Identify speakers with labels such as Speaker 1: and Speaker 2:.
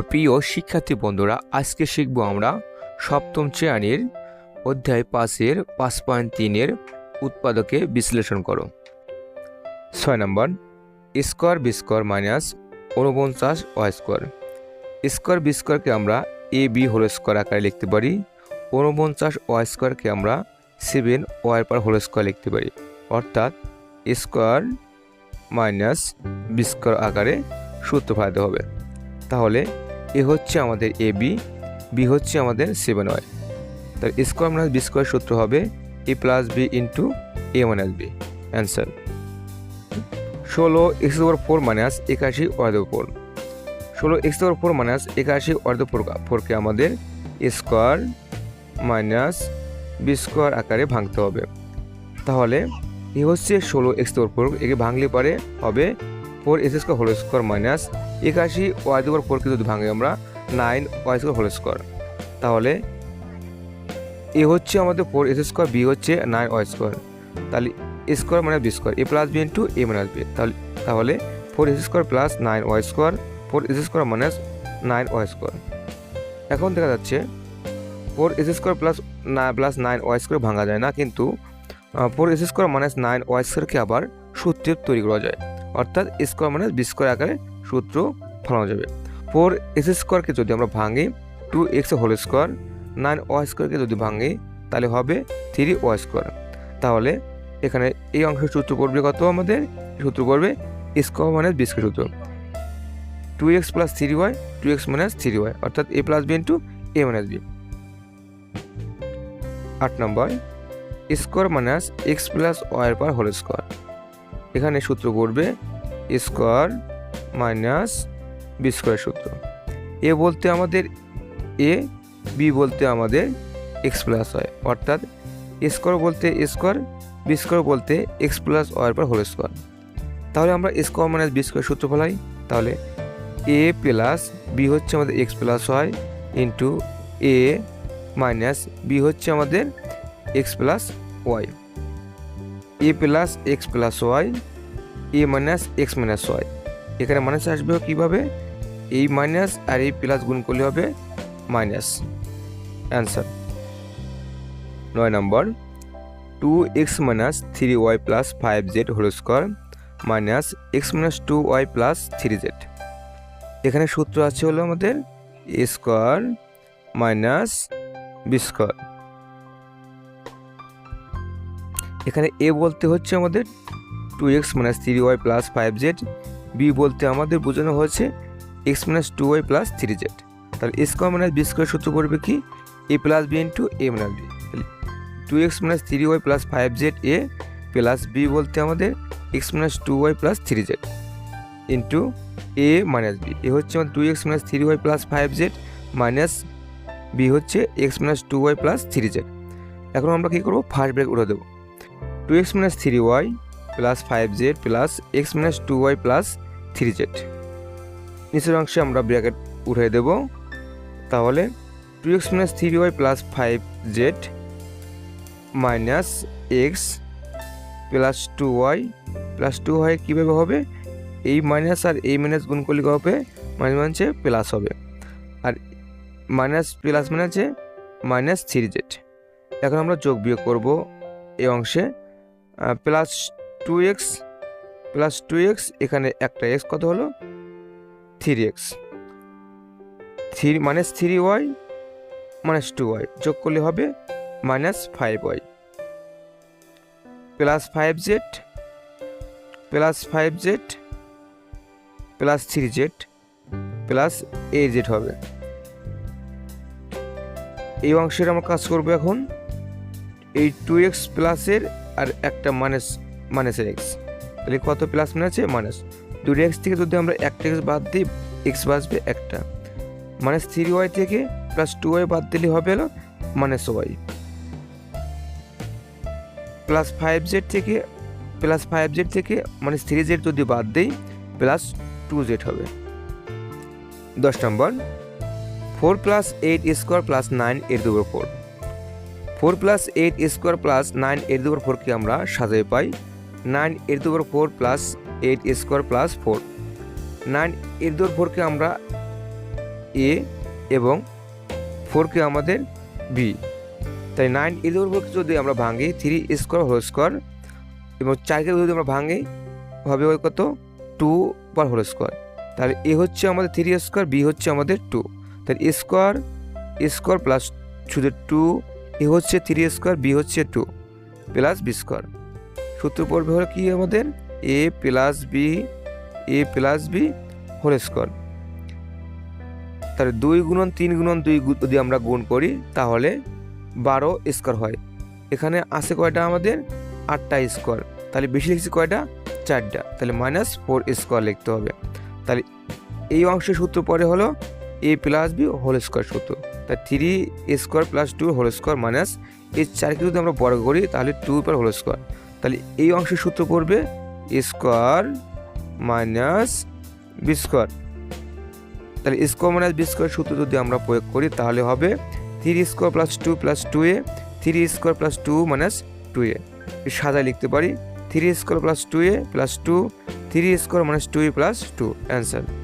Speaker 1: প্রিয় শিক্ষার্থী বন্ধুরা, আজকে শিখব আমরা সপ্তম শ্রেণির অধ্যায় পাঁচের, পাঁচ পয়েন্ট তিনের উৎপাদকে বিশ্লেষণ করো। ছয় নম্বর, স্কোয়ার বি স্কোয়ার মাইনাস ঊনপঞ্চাশ ওয়াই স্কোয়ার। স্কোয়ার বি স্কোয়ারকে আমরা এ বি হোল স্কোয়ার আকারে লিখতে পারি, ঊনপঞ্চাশ ওয়াই স্কোয়ারকে আমরা seven Y per whole square লিখতে পারি। অর্থাৎ স্কোয়ার মাইনাস বি স্কোয়ার আকারে সূত্র ফেলাতে হবে। তাহলে এ হচ্ছে আমাদের এ বি বি হচ্ছে আমাদের সেভেন ওয়াই। তাহলে স্কোয়ার মাইনাস বি স্কোয়ার সূত্র হবে A plus B into A minus B. Answer. ষোলো এক্স ওভার ফোর মাইনাস একাশি অর্ধ ফোর। ষোলো এক্স ওভার ফোর মাইনাস একাশি অর্ধ ফোর ফোরকে আমাদের স্কোয়ার মাইনাস বি স্কোয়ার আকারে ভাঙতে হবে। তাহলে এ হচ্ছে ষোলো এক্স ওভার ফোর, একে ভাঙলে পারে হবে four S square whole square minus একাশি ওয়াই দুবার ফোরকে যদি ভাঙে আমরা nine Y square whole square. তাহলে এ হচ্ছে আমাদের ফোর এস স্কোয়ার, বি হচ্ছে নাইন ওয়াই স্কোয়ার। তাহলে A square minus B square, A plus B into A minus B. তাহলে তাহলে four S square plus nine Y square, four S square minus nine Y square. এখন দেখা যাচ্ছে four S square plus না, plus nine Y square ভাঙা যায় না, কিন্তু four S square minus nine Y স্কোয়ারকে আবার সূত্রে তৈরি করা যায়। অর্থাৎ স্কোয়ার মাইনাস বি স্কোয়ার আকারে সূত্র ফলানো যাবে। ফোর এস স্কোয়ারকে যদি আমরা ভাঙি, two X whole square, nine Y স্কোয়ারকে যদি ভাঙি, তাহলে হবে থ্রি ওয়াই স্কোয়ার। তাহলে এখানে এই অংশের সূত্র পড়বে কত আমাদের? সূত্র পড়বে স্কোয়ার মাইনাস বি স্কোয়ার সূত্র। Two X plus three Y, two X minus three Y, অর্থাৎ A plus B into A minus B. আট নম্বর square minus X plus Y per whole square. এখানে সূত্র করবে স্কোয়ার মাইনাস বি স্কোয়ার সূত্র। এ বলতে আমাদের এ, B বলতে আমাদের এক্স প্লাস হয় অর্থাৎ স্কোয়ার বলতে স্কোয়ার, বি স্কোয়ার বলতে এক্স প্লাস ওয়ার পর হোল স্কোয়ার। তাহলে আমরা স্কোয়ার মাইনাস বি স্কোয়ার সূত্র ফেলাই, তাহলে এ প্লাস বি হচ্ছে আমাদের X plus Y into A minus B হচ্ছে আমাদের X plus Y. A plus X plus Y A minus X minus Y এখানে মাইনাস আসবে কীভাবে? এই মাইনাস আর এই প্লাস গুণ করলে হবে মাইনাস অ্যান্সার নয় নম্বর। Two X minus three Y plus five Z whole square minus X minus two Y plus three Z এখানে সূত্র আছে হলো আমাদের A square minus B square এখানে এ বলতে হচ্ছে আমাদের two X minus three Y plus five Z B বলতে আমাদের বোঝানো হয়েছে X minus two Y plus three Z তাহলে A square minus B square সূত্র করবে কি? A plus B into A minus B two X minus three Y plus five Z A plus B বলতে আমাদের X minus two Y plus three Z into A minus B A হচ্ছে আমাদের two X minus three Y plus five Z minus B হচ্ছে X minus two Y plus three Z এখন আমরা কী করব? First break উঠে দেবো। Two X minus three Y plus five Z plus X minus two Y plus three Z নিচের অংশে আমরা ব্র্যাকেট উঠিয়ে দেব। তাহলে two X minus three Y plus five Z minus X plus two Y plus two Y কীভাবে হবে? এই minus আর এই মাইনাস গুণ করলে হবে? মাইনাস মানছে প্লাস হবে। আর মাইনাস প্লাস মানে হচ্ছে মাইনাস থ্রি জেড এখন আমরা যোগ বিয়োগ করব এই অংশে। Plus two X plus two X এখানে একটা এক্স কত হলো? Three X three minus three Y minus two Y যোগ করলে হবে minus five Y plus five Z plus five Z plus three Z plus eight Z হবে। এই অংশের আমরা কাজ করব এখন। এই টু এক্স প্লাসের আর একটা মাইনাস মাইনাসের এক্স তাহলে কত প্লাস মানে আছে মাইনাস দুটো এক্স থেকে যদি আমরা একটা এক্স বাদ দিই এক্স বাঁচবে একটা। মাইনাস থ্রি ওয়াই থেকে প্লাস টু ওয়াই বাদ দিলে হবে হলো minus Y plus five Z থেকে প্লাস ফাইভ জেড থেকে মানে থ্রি জেড যদি বাদ দিই প্লাস টু জেড হবে। দশ নম্বর। Four plus eight square plus nine এর দুপুর four four plus eight square plus nine এর দুপুর ফোরকে আমরা সাজাই পাই। নাইন এর দুপুর four plus eight square plus four. Nine এর দুপুর ফোরকে আমরা এ এবং ফোরকে আমাদের বি। তাই নাইন এর ফোরকে যদি আমরা ভাঙি, থ্রি স্কোয়ার হোল স্কোয়ার এবং চারকে যদি আমরা ভাঙি, হবে কত? Two per whole square. তাহলে এ হচ্ছে আমাদের থ্রি স্কোয়ার, বি হচ্ছে আমাদের টু। তাহলে স্কোয়ার স্কোয়ার প্লাস শুধু টু এ হচ্ছে থ্রি স্কোয়ার বি হচ্ছে টু প্লাস বি স্কোয়ার সূত্র পড়বে হলো কি আমাদের? A plus b a plus b whole square তাহলে দুই গুণন তিন গুণন দুই যদি আমরা গুণ করি, তাহলে বারো স্কোয়ার হয়। এখানে আছে কয়টা আমাদের? আটটা স্কোয়ার তাহলে বেশি লিখছি কয়টা? চারটা। তাহলে মাইনাস ফোর স্কোয়ার লিখতে হবে। তাহলে এই অংশের সূত্র পরে হলো a plus b whole square সূত্র। তা three square plus two whole square minus এই চারকে যদি আমরা বর্গ করি, তাহলে টু পার হোল স্কোয়ার তাহলে এই অংশের সূত্র পড়বে স্কোয়ার মাইনাস বি স্কোয়ার তাহলে স্কোয়ার মাইনাস বি স্কোয়ার সূত্র যদি আমরা প্রয়োগ করি, তাহলে হবে three square plus two plus two a three square plus two minus two a সাদায় লিখতে পারি three square plus two a plus two three square minus two a plus two answer